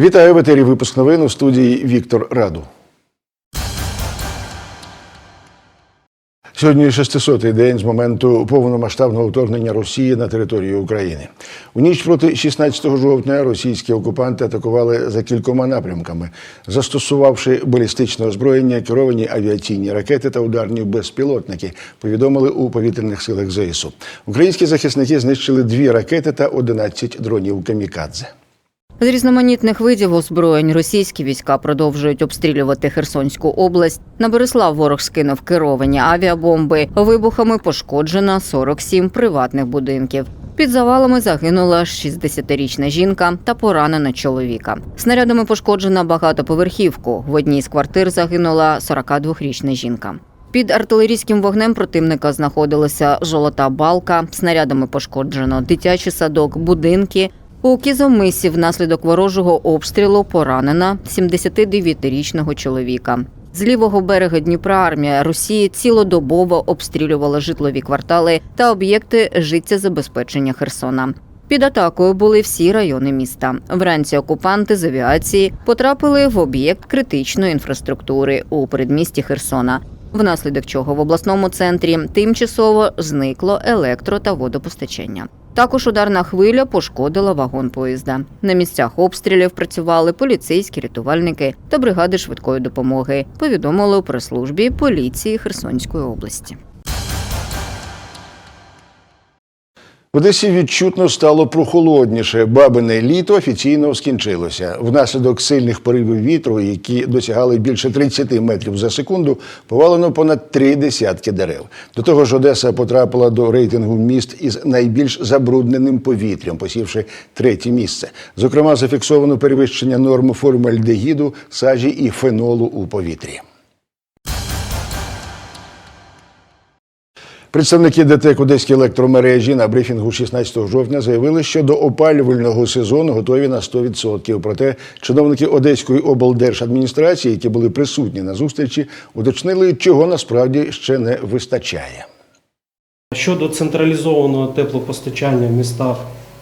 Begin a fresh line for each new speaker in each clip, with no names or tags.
Вітаю в етері випуск новин у студії Віктор Раду. Сьогодні 600-й день з моменту повномасштабного вторгнення Росії на територію України. У ніч проти 16 жовтня російські окупанти атакували за кількома напрямками, застосувавши балістичне озброєння, керовані авіаційні ракети та ударні безпілотники. Повідомили у повітряних силах ЗСУ. Українські захисники знищили дві ракети та 11 дронів камікадзе.
З різноманітних видів озброєнь російські війська продовжують обстрілювати Херсонську область. На Борислав ворог скинув керовані авіабомби. Вибухами пошкоджено 47 приватних будинків. Під завалами загинула 60-річна жінка та поранена чоловіка. Снарядами пошкоджена багатоповерхівку. В одній з квартир загинула 42-річна жінка. Під артилерійським вогнем противника знаходилася жолота балка. Снарядами пошкоджено дитячий садок, будинки. У Кізомисі внаслідок ворожого обстрілу поранена 79-річного чоловіка. З лівого берега Дніпра армія Росії цілодобово обстрілювала житлові квартали та об'єкти життєзабезпечення Херсона. Під атакою були всі райони міста. Вранці окупанти з авіації потрапили в об'єкт критичної інфраструктури у передмісті Херсона, внаслідок чого в обласному центрі тимчасово зникло електро та водопостачання. Також ударна хвиля пошкодила вагон поїзда. На місцях обстрілів працювали поліцейські рятувальники та бригади швидкої допомоги. Повідомили у прес-службі поліції Херсонської області.
В Одесі відчутно стало прохолодніше. Бабине літо офіційно скінчилося. Внаслідок сильних поривів вітру, які досягали більше 30 метрів за секунду, повалено понад три десятки дерев. До того ж, Одеса потрапила до рейтингу міст із найбільш забрудненим повітрям, посівши третє місце. Зокрема, зафіксовано перевищення норм формальдегіду, сажі і фенолу у повітрі. Представники ДТЕК Одеської електромережі на брифінгу 16 жовтня заявили, що до опалювального сезону готові на 100%. Проте чиновники Одеської облдержадміністрації, які були присутні на зустрічі, уточнили, чого насправді ще не вистачає.
Щодо централізованого теплопостачання в містах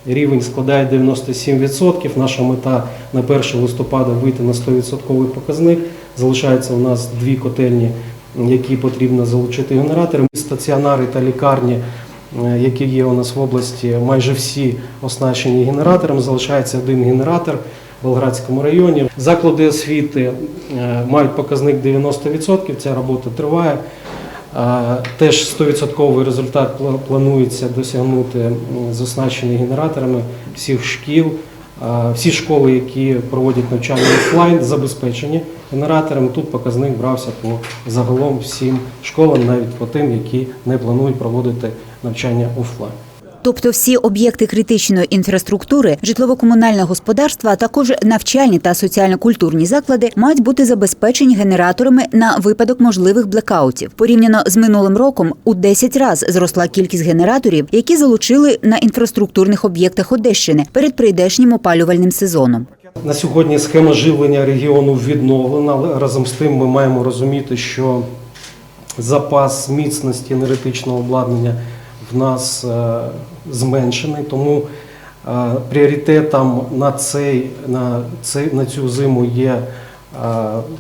рівень складає 97%. Наша мета на 1 листопада вийти на 100% показник. Залишається у нас дві котельні, які потрібно залучити генератори. Стаціонари та лікарні, е, які є у нас в області, майже всі оснащені генератором. Залишається один генератор в Болградському районі. Заклади освіти е, мають показник 90%. Ця робота триває. Теж 100% результат планується досягнути з оснащений генераторами всіх шкіл. А, Всі школи, які проводять навчання офлайн, забезпечені генераторами. Тут показник брався по загалом всім школам, навіть по тим, які не планують проводити навчання офлайн.
Тобто всі об'єкти критичної інфраструктури, житлово-комунальне господарство, а також навчальні та соціально-культурні заклади мають бути забезпечені генераторами на випадок можливих блекаутів. Порівняно з минулим роком у 10 разів зросла кількість генераторів, які залучили на інфраструктурних об'єктах Одещини перед прийдешнім опалювальним сезоном.
На сьогодні схема живлення регіону відновлена, але разом з тим ми маємо розуміти, що запас міцності енергетичного обладнання в нас е, зменшений, тому е, пріоритетом на, цей, на, цей, на цю зиму є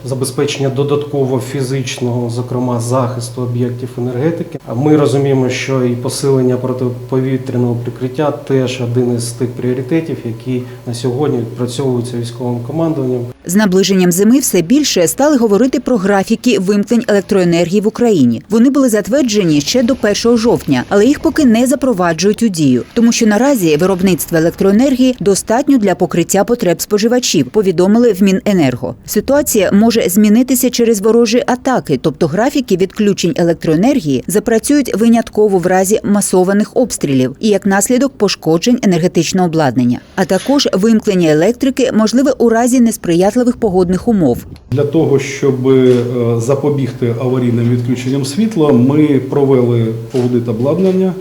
забезпечення додатково фізичного, зокрема захисту об'єктів енергетики. Ми розуміємо, що і посилення протиповітряного прикриття теж один із тих пріоритетів, які на сьогодні відпрацьовуються військовим командуванням.
З наближенням зими все більше стали говорити про графіки вимкнень електроенергії в Україні. Вони були затверджені ще до 1 жовтня, але їх поки не запроваджують у дію, тому що наразі виробництво електроенергії достатньо для покриття потреб споживачів. Повідомили в Міненерго. Ситуація може змінитися через ворожі атаки, тобто графіки відключень електроенергії запрацюють винятково в разі масованих обстрілів і як наслідок пошкоджень енергетичного обладнання, а також вимкнення електрики можливе у разі несприятливих погодних умов.
Для того, щоб е, запобігти аварійним відключенням світла, ми провели аудит обладнання.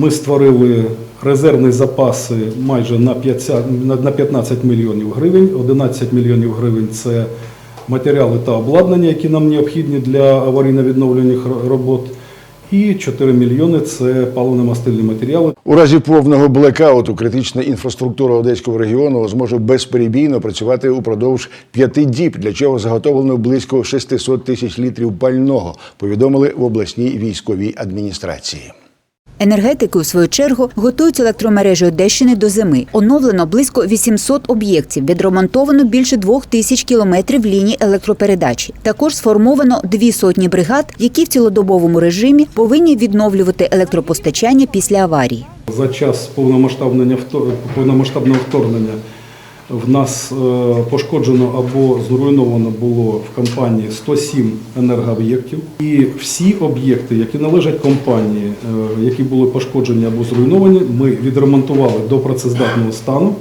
Ми створили резервні запаси майже на 50 на- на 15 мільйонів гривень. 11 мільйонів гривень це матеріали та обладнання, які нам необхідні для аварійно-відновлених ро- робот. І 4 мільйони це паливно-мастильні матеріали.
У разі повного блекауту критична інфраструктура Одеського регіону зможе безперебійно працювати упродовж п'яти діб, для чого заготовлено близько 600 тисяч літрів пального, повідомили в обласній військовій адміністрації.
Енергетики, у свою чергу, готують електромережі Одещини до зими. Оновлено близько 800 об'єктів, відремонтовано більше двох тисяч кілометрів ліній електропередачі. Також сформовано дві сотні бригад, які в цілодобовому режимі повинні відновлювати електропостачання після аварії.
За час повномасштабного вторгнення в нас е, пошкоджено або зруйновано було в компанії 107 енергооб'єктів. І всі об'єкти, які належать компанії, е, які були пошкоджені або зруйновані, ми відремонтували до працездатного стану.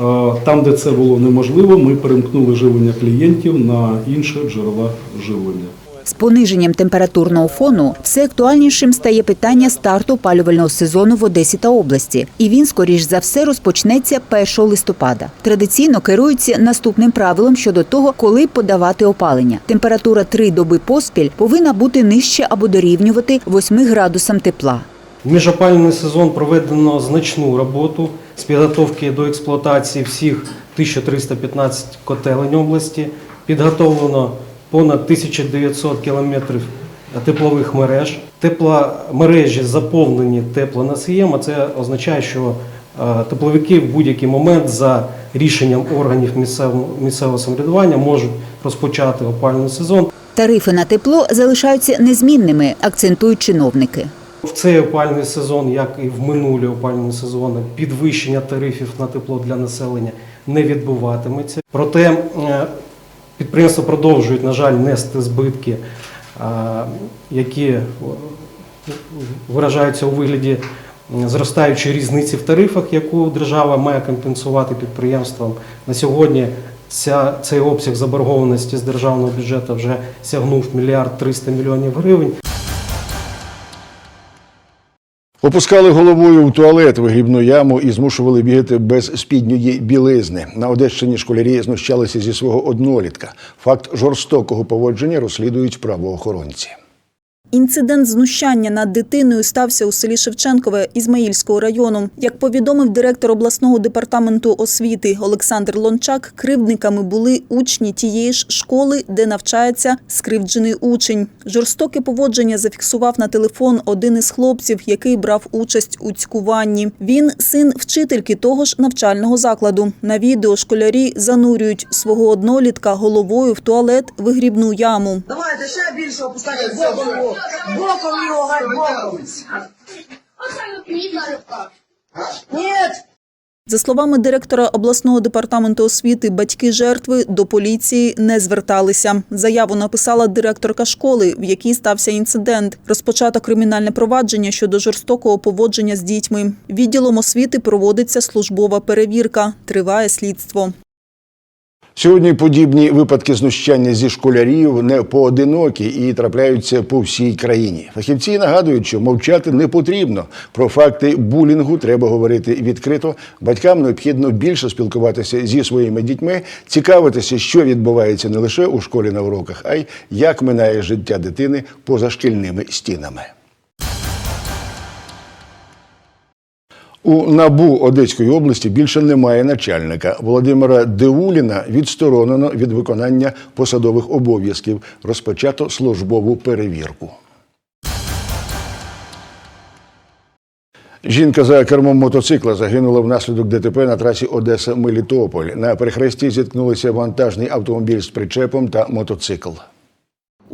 Е, Там, де це було неможливо, ми перемкнули живлення клієнтів на інші джерела живлення.
З пониженням температурного фону все актуальнішим стає питання старту опалювального сезону в Одесі та області, і він, скоріш за все, розпочнеться 1 листопада. Традиційно керуються наступним правилом щодо того, коли подавати опалення. Температура три доби поспіль повинна бути нижче або дорівнювати 8 градусам тепла.
В міжопальний сезон проведено значну роботу з підготовки до експлуатації всіх 1315 котелень області. Підготовлено понад 1900 кілометрів теплових мереж. Тепломережі заповнені теплоносієм, а це означає, що е, тепловики в будь-який момент за рішенням органів місцевого, самоврядування можуть розпочати опалювальний сезон.
Тарифи на тепло залишаються незмінними, акцентують чиновники.
В цей опальний сезон, як і в минулі опальні сезони, підвищення тарифів на тепло для населення не відбуватиметься. Проте е, підприємства продовжують, на жаль, нести збитки, які е, виражаються у вигляді зростаючої різниці в тарифах, яку держава має компенсувати підприємствам. На сьогодні ця, цей обсяг заборгованості з державного бюджету вже сягнув мільярд 300 мільйонів гривень.
Опускали головою в туалет вигрібну яму і змушували бігати без спідньої білизни. На Одещині школярі знущалися зі свого однолітка. Факт жорстокого поводження розслідують правоохоронці.
Інцидент знущання над дитиною стався у селі Шевченкове Ізмаїльського району. Як повідомив директор обласного департаменту освіти Олександр Лончак, кривдниками були учні тієї ж школи, де навчається скривджений учень. Жорстоке поводження зафіксував на телефон один із хлопців, який брав участь у цькуванні. Він син вчительки того ж навчального закладу. На відео школярі занурюють свого однолітка головою в туалет вигрібну яму.
Давайте ще більше опускайте боком його, гай, боком. Ні.
За словами директора обласного департаменту освіти, батьки жертви до поліції не зверталися. Заяву написала директорка школи, в якій стався інцидент. Розпочато кримінальне провадження щодо жорстокого поводження з дітьми. Відділом освіти проводиться службова перевірка. Триває слідство.
Сьогодні подібні випадки знущання зі школярів не поодинокі і трапляються по всій країні. Фахівці нагадують, що мовчати не потрібно. Про факти булінгу треба говорити відкрито. Батькам необхідно більше спілкуватися зі своїми дітьми, цікавитися, що відбувається не лише у школі на уроках, а й як минає життя дитини поза шкільними стінами. У набу Одеської області більше немає начальника. Володимира Деуліна відсторонено від виконання посадових обов'язків. Розпочато службову перевірку. Жінка за кермом мотоцикла загинула внаслідок ДТП на трасі Одеса-Мелітополь. На перехресті зіткнулися вантажний автомобіль з причепом та мотоцикл.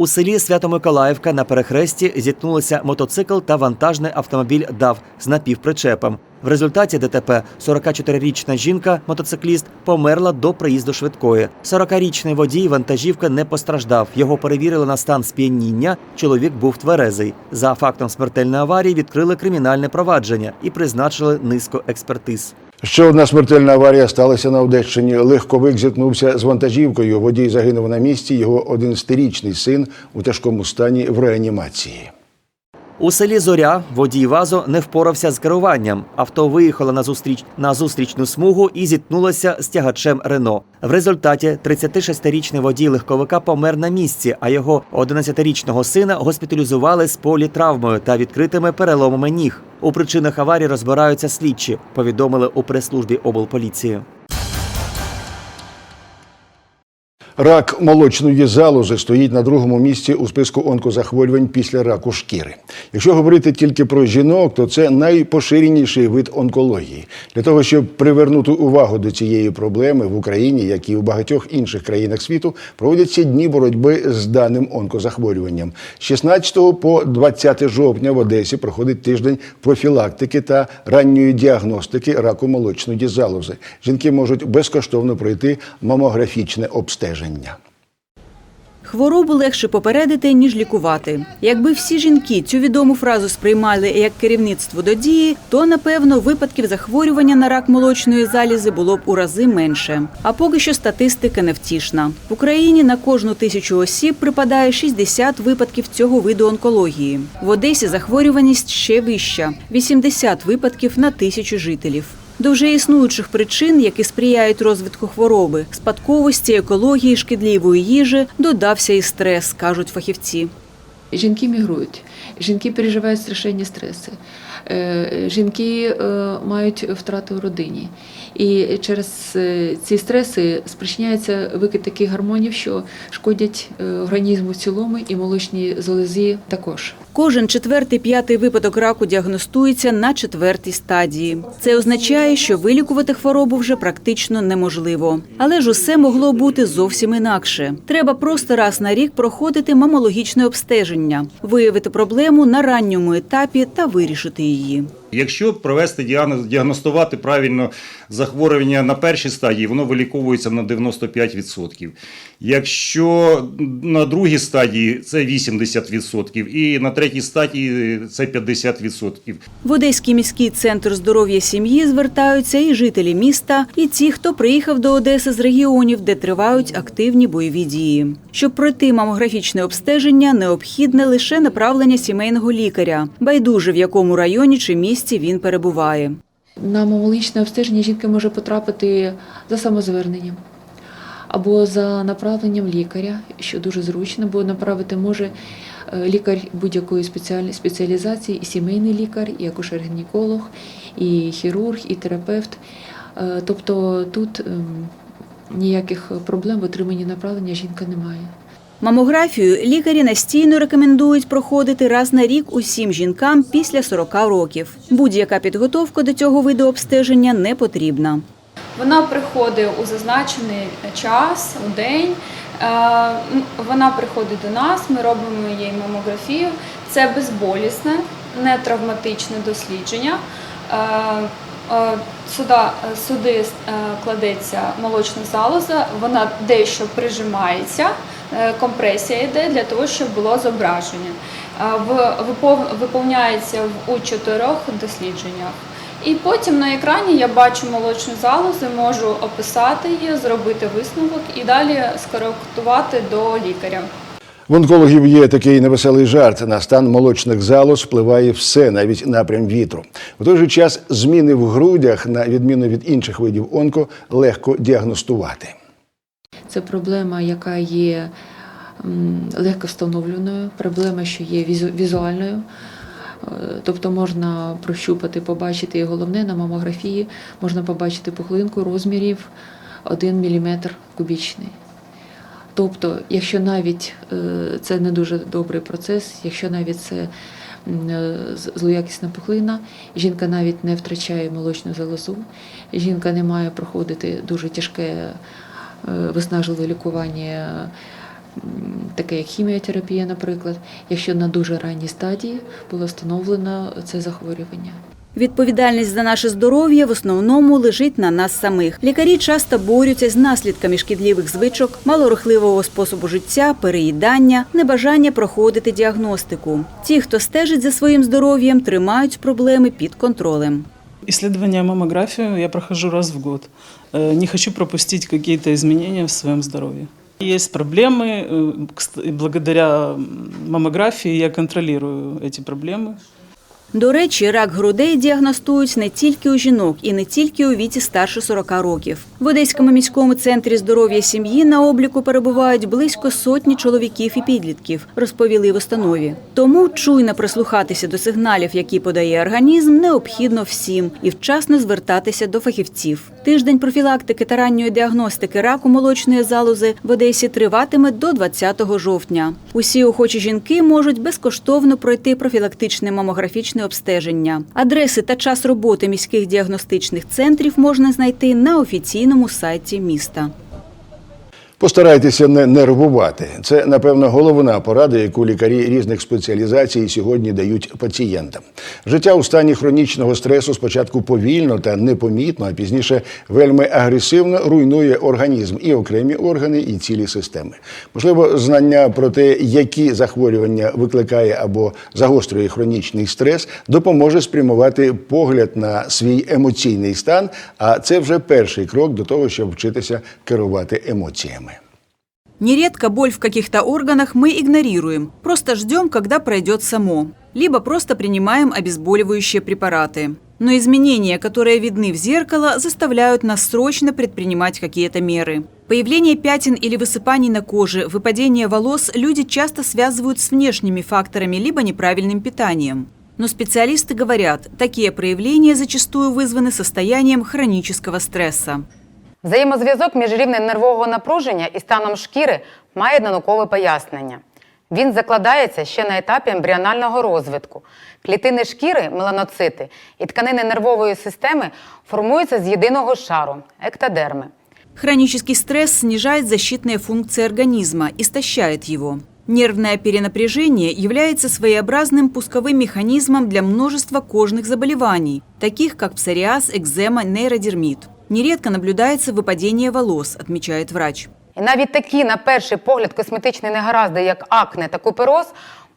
У селі Свято-Миколаївка на перехресті зіткнулися мотоцикл та вантажний автомобіль ДАВ з напівпричепом. В результаті ДТП 44-річна жінка, мотоцикліст, померла до приїзду швидкої. 40-річний водій вантажівки не постраждав. Його перевірили на стан сп'яніння. Чоловік був тверезий. За фактом смертельної аварії відкрили кримінальне провадження і призначили низку експертиз.
Ще одна смертельна аварія сталася на Одещині. Легковик зіткнувся з вантажівкою. Водій загинув на місці. Його 11-річний син у тяжкому стані в реанімації.
У селі Зоря водій ВАЗу не впорався з керуванням. Авто виїхало на зустріч на зустрічну смугу і зіткнулося з тягачем Рено. В результаті 36-річний водій легковика помер на місці, а його 11-річного сина госпіталізували з політравмою та відкритими переломами ніг. У причинах аварії розбираються слідчі. Повідомили у прес-службі облполіції.
Рак молочної залози стоїть на другому місці у списку онкозахворювань після раку шкіри. Якщо говорити тільки про жінок, то це найпоширеніший вид онкології. Для того, щоб привернути увагу до цієї проблеми в Україні, як і в багатьох інших країнах світу, проводяться дні боротьби з даним онкозахворюванням. З 16 по 20 жовтня в Одесі проходить тиждень профілактики та ранньої діагностики раку молочної залози. Жінки можуть безкоштовно пройти мамографічне обстеження.
Хворобу легше попередити, ніж лікувати. Якби всі жінки цю відому фразу сприймали як керівництво до дії, то напевно випадків захворювання на рак молочної залізи було б у рази менше. А поки що статистика невтішна. В Україні на кожну тисячу осіб припадає 60 випадків цього виду онкології. В Одесі захворюваність ще вища 80 випадків на тисячу жителів. До вже існуючих причин, які сприяють розвитку хвороби, спадковості, екології, шкідливої їжі, додався і стрес, кажуть фахівці.
Жінки мігрують, жінки переживають страшенні стреси, е, жінки е, мають втрати у родині. І через е, ці стреси спричиняється викид таких гормонів, що шкодять організму в цілому і молочній залозі також.
Кожен четвертий п'ятий випадок раку діагностується на четвертій стадії. Це означає, що вилікувати хворобу вже практично неможливо. Але ж усе могло бути зовсім інакше. Треба просто раз на рік проходити мамологічне обстеження, виявити проблему на ранньому етапі та вирішити її.
Якщо провести діагностувати правильно захворювання на першій стадії, воно виліковується на 95%. Якщо на другій стадії це 80% і на третій стадії це 50%.
В Одеський міський центр здоров'я сім'ї звертаються і жителі міста, і ті, хто приїхав до Одеси з регіонів, де тривають активні бойові дії. Щоб пройти мамографічне обстеження, необхідне лише направлення сімейного лікаря, байдуже в якому районі чи місті він перебуває.
На мамологічне обстеження жінка може потрапити за самозверненням або за направленням лікаря, що дуже зручно, бо направити може е, лікар будь-якої спеціалізації, і сімейний лікар, і акушер-гінеколог, і хірург, і терапевт. Е, Тобто тут ем, ніяких проблем в отриманні направлення жінка не має.
Мамографію лікарі настійно рекомендують проходити раз на рік усім жінкам після 40 років. Будь-яка підготовка до цього виду обстеження не потрібна.
Вона приходить у зазначений час, у день. Е, Вона приходить до нас, ми робимо їй мамографію. Це безболісне, не травматичне дослідження. Е, е, Сюди, кладеться молочна залоза, вона дещо прижимається, компресія йде для того, щоб було зображення. Е, Виповняється у чотирьох дослідженнях. І потім на екрані я бачу молочну залозу, можу описати її, зробити висновок і далі скоректувати до лікаря.
В онкологів є такий невеселий жарт. На стан молочних залоз впливає все, навіть напрям вітру. В той же час зміни в грудях, на відміну від інших видів онко, легко діагностувати.
Це проблема, яка є легко встановленою, проблема, що є візуальною. Е, Тобто можна прощупати, побачити, і головне на мамографії можна побачити пухлинку розмірів 1 мм кубічний. Тобто, якщо навіть е, це не дуже добрий процес, якщо навіть це е, злоякісна пухлина, жінка навіть не втрачає молочну залозу, жінка не має проходити дуже тяжке виснажливе лікування, таке як хіміотерапія, наприклад, якщо на дуже ранній стадії було встановлено це захворювання.
Відповідальність за наше здоров'я в основному лежить на нас самих. Лікарі часто борються з наслідками шкідливих звичок, малорухливого способу життя, переїдання, небажання проходити діагностику. Ті, хто стежить за своїм здоров'ям, тримають проблеми під контролем.
Исследование маммографию я прохожу раз в год. Э, Не хочу пропустить какие-то изменения в своем здоровье. Есть проблемы, э, кст- и благодаря м, маммографии я контролирую эти проблемы.
До речі, рак грудей діагностують не тільки у жінок і не тільки у віці старше 40 років. В Одеському міському центрі здоров'я сім'ї на обліку перебувають близько сотні чоловіків і підлітків, розповіли в установі. Тому чуйно прислухатися до сигналів, які подає організм, необхідно всім і вчасно звертатися до фахівців. Тиждень профілактики та ранньої діагностики раку молочної залози в Одесі триватиме до 20 жовтня. Усі охочі жінки можуть безкоштовно пройти профілактичне мамографічне обстеження. Адреси та час роботи міських діагностичних центрів можна знайти на офіційному сайті міста.
Постарайтеся не нервувати. Це, напевно, головна порада, яку лікарі різних спеціалізацій сьогодні дають пацієнтам. Життя у стані хронічного стресу спочатку повільно та непомітно, а пізніше вельми агресивно руйнує організм і окремі органи, і цілі системи. Можливо, знання про те, які захворювання викликає або загострює хронічний стрес, допоможе спрямувати погляд на свій емоційний стан. А це вже перший крок до того, щоб вчитися керувати емоціями.
Нередко боль в каких-то органах мы игнорируем, просто ждем, когда пройдет само. Либо просто принимаем обезболивающие препараты. Но изменения, которые видны в зеркало, заставляют нас срочно предпринимать какие-то меры. Появление пятен или высыпаний на коже, выпадение волос люди часто связывают с внешними факторами либо неправильным питанием. Но специалисты говорят, такие проявления зачастую вызваны состоянием хронического стресса.
Взаємозв'язок між рівнем нервового напруження і станом шкіри має наукове пояснення. Він закладається ще на етапі ембріонального розвитку. Клітини шкіри, меланоцити і тканини нервової системи формуються з єдиного шару ектодерми.
Хронический стресс снижает защитные функции организма, истощает его. Нервное перенапряжение является своеобразным пусковым механизмом для множества кожных заболеваний, таких как псориаз, экзема, нейродермит. Нередко наблюдается выпадение волос, отмечает врач.
І навіть такі, на перший погляд, косметичні негаразди, як акне та купероз,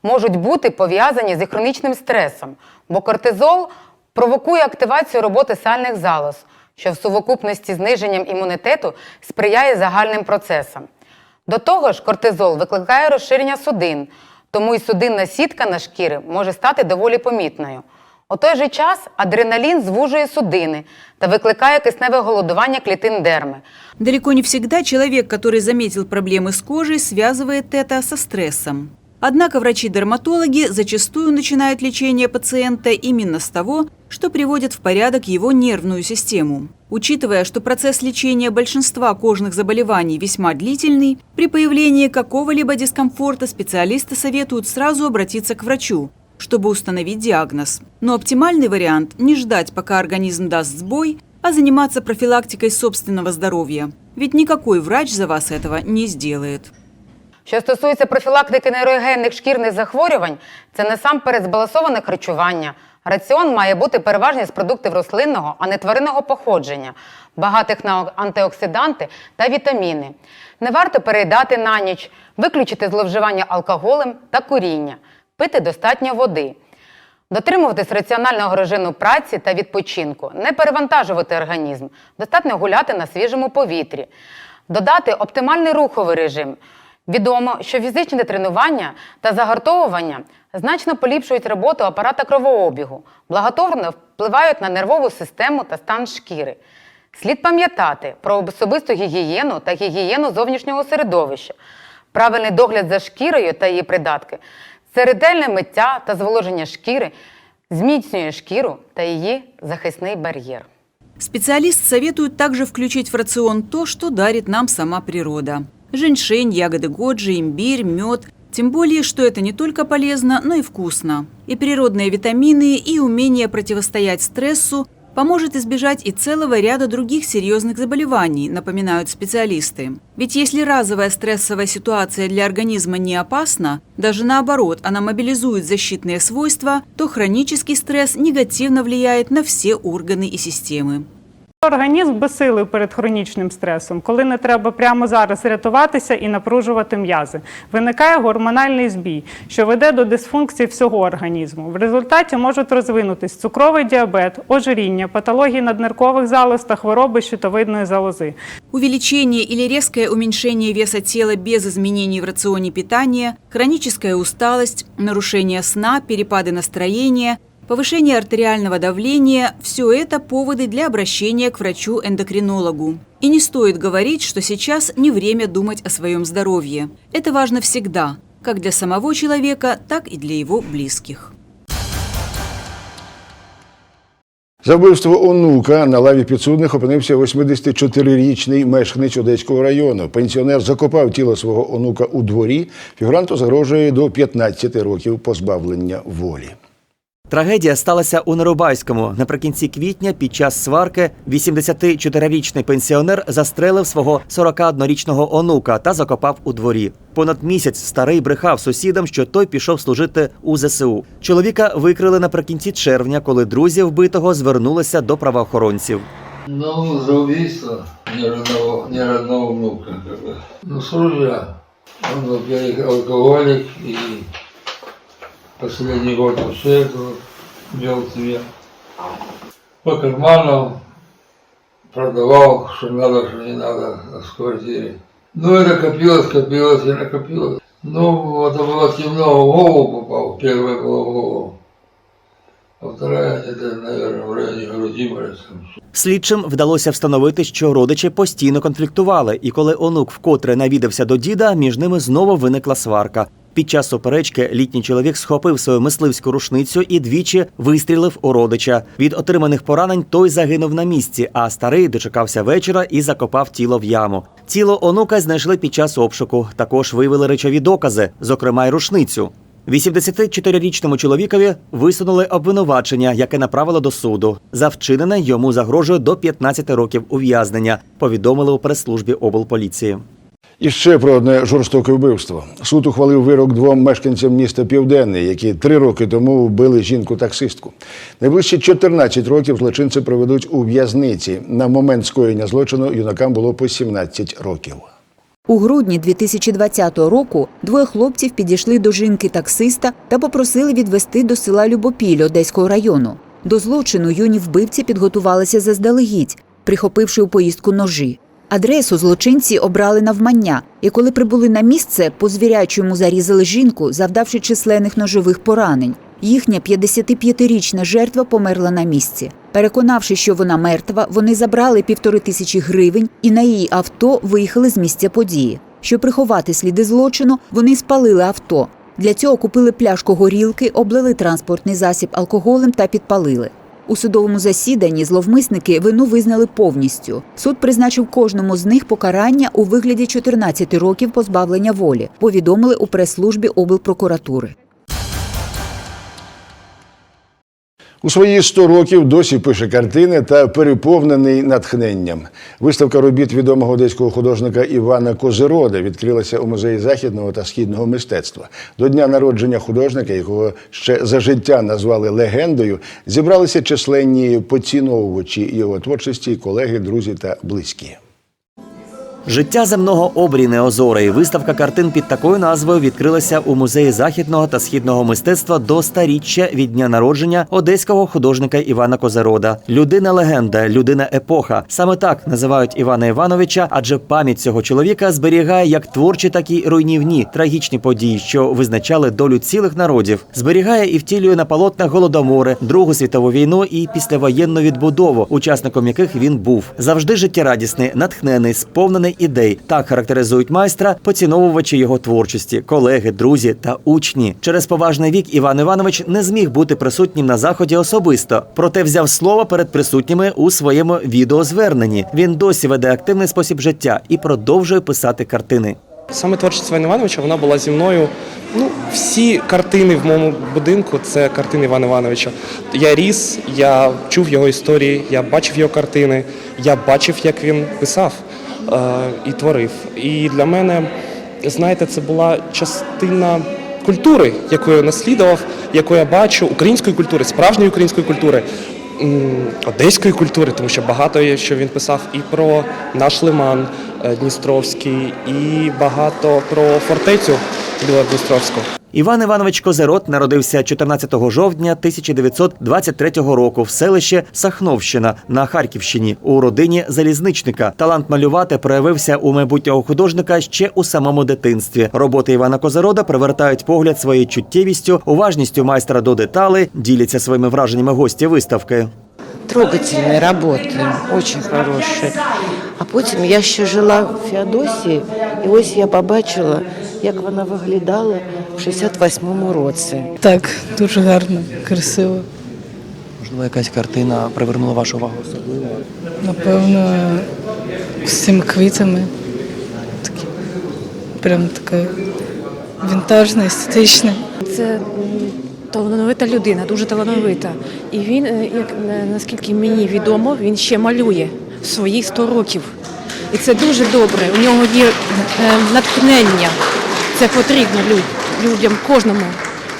можуть бути пов'язані зі хронічним стресом, бо кортизол провокує активацію роботи сальних залоз, що в сукупності з зниженням імунітету сприяє загальним процесам. До того ж, кортизол викликає розширення судин, тому і судинна сітка на шкірі може стати доволі помітною. У той же час адреналін звужує судини та викликає кисневе голодування клітин дерми.
Далеко не всегда человек, который заметил проблемы с кожей, связывает это со стрессом. Однако врачи-дерматологи зачастую начинают лечение пациента именно с того, что приводит в порядок его нервную систему. Учитывая, что процесс лечения большинства кожных заболеваний весьма длительный, при появлении какого-либо дискомфорта специалисты советуют сразу обратиться к врачу, чтобы установить диагноз. Но оптимальный вариант – не ждать, пока организм даст сбой, а заниматься профилактикой собственного здоровья. Ведь никакой врач за вас этого не сделает.
Що стосується профілактики нейрогенних шкірних захворювань, це насамперед збалансоване харчування. Раціон має бути переважно з продуктів рослинного, а не тваринного походження, багатих на антиоксиданти та вітаміни. Не варто переїдати на ніч, виключити зловживання алкоголем та куріння, пити достатньо води. Дотримуватись раціонального режиму праці та відпочинку, не перевантажувати організм, достатньо гуляти на свіжому повітрі, додати оптимальний руховий режим. Відомо, що фізичне тренування та загартовування значно поліпшують роботу апарата кровообігу, благотворно впливають на нервову систему та стан шкіри. Слід пам'ятати про особисту гігієну та гігієну зовнішнього середовища, правильний догляд за шкірою та її придатки, це ретельне миття та зволоження шкіри зміцнює шкіру та її захисний бар'єр.
Специалист советует также включить в рацион то, что дарит нам сама природа. Женьшень, ягоды годжи, имбирь, мед. Тем более, что это не только полезно, но и вкусно. И природные витамины, и умение противостоять стрессу поможет избежать и целого ряда других серьезных заболеваний, напоминают специалисты. Ведь если разовая стрессовая ситуация для организма не опасна, даже наоборот, она мобилизует защитные свойства, то хронический стресс негативно влияет на все органы и системы.
Організм безсилий перед хронічним стресом, коли не треба прямо зараз рятуватися і напружувати м'язи. Виникає гормональний збій, що веде до дисфункції всього організму. В результаті можуть розвинутись цукровий діабет, ожиріння, патології надниркових залоз та хвороби щитовидної залози.
Увеличение или резкое уменьшение веса тела без изменений в рационе питания, хроническая усталость, нарушение сна, перепады настроения, повышение артериального давления – все это поводы для обращения к врачу-эндокринологу. И не стоит говорить, что сейчас не время думать о своем здоровье. Это важно всегда, как для самого человека, так и для его близких.
За вбивство онука на лаві підсудних опинився 84-річний мешканець Одеського району. Пенсіонер закопав тіло свого онука у дворі. Фігуранту загрожує до 15 років позбавлення волі.
Трагедія сталася у Нерубайському. Наприкінці квітня під час сварки 84-річний пенсіонер застрелив свого 41-річного онука та закопав у дворі. Понад місяць старий брехав сусідам, що той пішов служити у ЗСУ. Чоловіка викрили наприкінці червня, коли друзі вбитого звернулися до правоохоронців.
Ну, за убийство неродного, неродного внука. Как бы. Ну, служа, он, во-первых, алкоголик и последний год вообще этого вел себя. По карманам продавал, что надо, что не надо в квартире. Ну, это копилось, копилось и накопилось. Ну, это было темно, в голову попал. Первая была в голову. А вторая, это, наверное, в районе груди, может, там.
Слідчим вдалося встановити, що родичі постійно конфліктували, і коли онук вкотре навідався до діда, між ними знову виникла сварка. Під час суперечки літній чоловік схопив свою мисливську рушницю і двічі вистрілив у родича. Від отриманих поранень той загинув на місці, а старий дочекався вечора і закопав тіло в яму. Тіло онука знайшли під час обшуку. Також виявили речові докази, зокрема й рушницю. 84-річному чоловікові висунули обвинувачення, яке направило до суду. За вчинене йому загрожує до 15 років ув'язнення. Повідомили у прес-службі облполіції.
І ще про одне жорстоке вбивство. Суд ухвалив вирок двом мешканцям міста Південне, які три роки тому вбили жінку-таксистку. Найближчі 14 років злочинці проведуть у в'язниці. На момент скоєння злочину юнакам було по 17 років.
У грудні 2020 року двоє хлопців підійшли до жінки-таксиста та попросили відвести до села Любопіль Одеського району. До злочину юні вбивці підготувалися заздалегідь, прихопивши у поїздку ножі. Адресу злочинці обрали навмання, і коли прибули на місце, по звірячому зарізали жінку, завдавши численних ножових поранень. Їхня 55-річна жертва померла на місці. Переконавши, що вона мертва, вони забрали півтори тисячі гривень і на її авто виїхали з місця події. Щоб приховати сліди злочину, вони спалили авто. Для цього купили пляшку горілки, облили транспортний засіб алкоголем та підпалили. У судовому засіданні зловмисники вину визнали повністю. Суд призначив кожному з них покарання у вигляді 14 років позбавлення волі, повідомили у прес-службі облпрокуратури.
У свої 100 років досі пише картини та переповнений натхненням. Виставка робіт відомого одеського художника Івана Козирода відкрилася у музеї західного та східного мистецтва. До дня народження художника, якого ще за життя назвали легендою, зібралися численні поціновувачі його творчості, колеги, друзі та близькі.
Життя земного обрій Неозори. Виставка картин під такою назвою відкрилася у музеї західного та східного мистецтва до старіччя від дня народження одеського художника Івана Козарода. Людина легенда, людина епоха. Саме так називають Івана Івановича, адже пам'ять цього чоловіка зберігає як творчі, так і руйнівні трагічні події, що визначали долю цілих народів. Зберігає і втілює на полотнах голодомори, Другу світову війну і післявоєнну відбудову, учасником яких він був. Завжди життєрадісний, натхнений, сповнений ідей. Так характеризують майстра, поціновувачі його творчості, колеги, друзі та учні. Через поважний вік Іван Іванович не зміг бути присутнім на заході особисто, проте взяв слово перед присутніми у своєму відеозверненні. Він досі веде активний спосіб життя і продовжує писати картини.
Саме творчість Івана Івановича вона була зі мною. Ну, всі картини в моєму будинку це картини Івана Івановича. Я ріс, я чув його історії, я бачив його картини, я бачив, як він писав і творив. І для мене, знаєте, це була частина культури, яку я наслідував, яку я бачу, української культури, справжньої української культури. одеської культури, тому що багато є, що він писав і про наш лиман е, Дністровський, і багато про фортецю Білодністровську.
Іван Іванович Козерот народився 14 жовтня 1923 року в селищі Сахновщина на Харківщині у родині залізничника. Талант малювати проявився у майбутнього художника ще у самому дитинстві. Роботи Івана Козерода привертають погляд своєю чуттєвістю, уважністю майстра до деталей, діляться своїми враженнями гості виставки.
трогательные работы, очень хорошие. А потім я ще жила в Феодосії, і ось я побачила, як вона виглядала в 68-му році.
Так, дуже гарно, красиво.
Можливо, якась картина привернула вашу увагу особливо?
Напевно, з цими квітами. Такі, прям така вінтажна, естетична.
Це талановита людина, дуже талановита. І він, е, як е, наскільки мені відомо, він ще малює свої 100 років. І це дуже добре. У нього є е, натхнення. Це потрібно людям, кожному,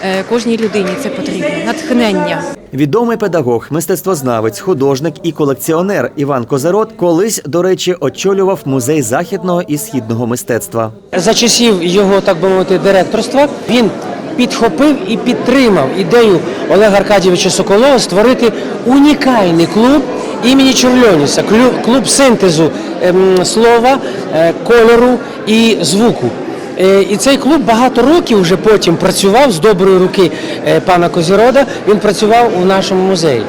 е, кожній людині це потрібно. Натхнення.
Відомий педагог, мистецтвознавець, художник і колекціонер Іван Козерот колись, до речі, очолював музей західного і східного мистецтва.
За часів його, так би мовити, директорства він підхопив і підтримав ідею Олега Аркадійовича Соколова створити унікальний клуб імені Чорльоніса, клуб синтезу ем, слова, е, кольору і звуку. Е, І цей клуб багато років вже потім працював з доброї руки е, пана Козірода. Він працював у нашому музеї.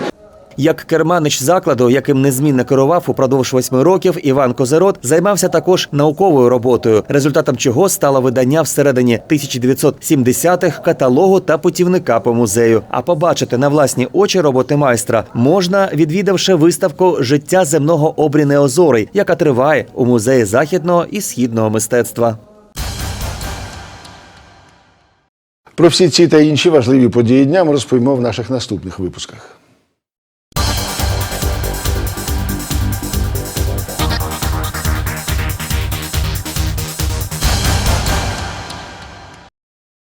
Як керманич закладу, яким незмінно керував упродовж восьми років, Іван Козерот займався також науковою роботою, результатом чого стало видання всередині 1970-х каталогу та путівника по музею. А побачити на власні очі роботи майстра можна, відвідавши виставку Життя земного обрі Неозорий, яка триває у музеї західного і східного мистецтва.
Про всі ці та інші важливі події дня ми розповімо в наших наступних випусках.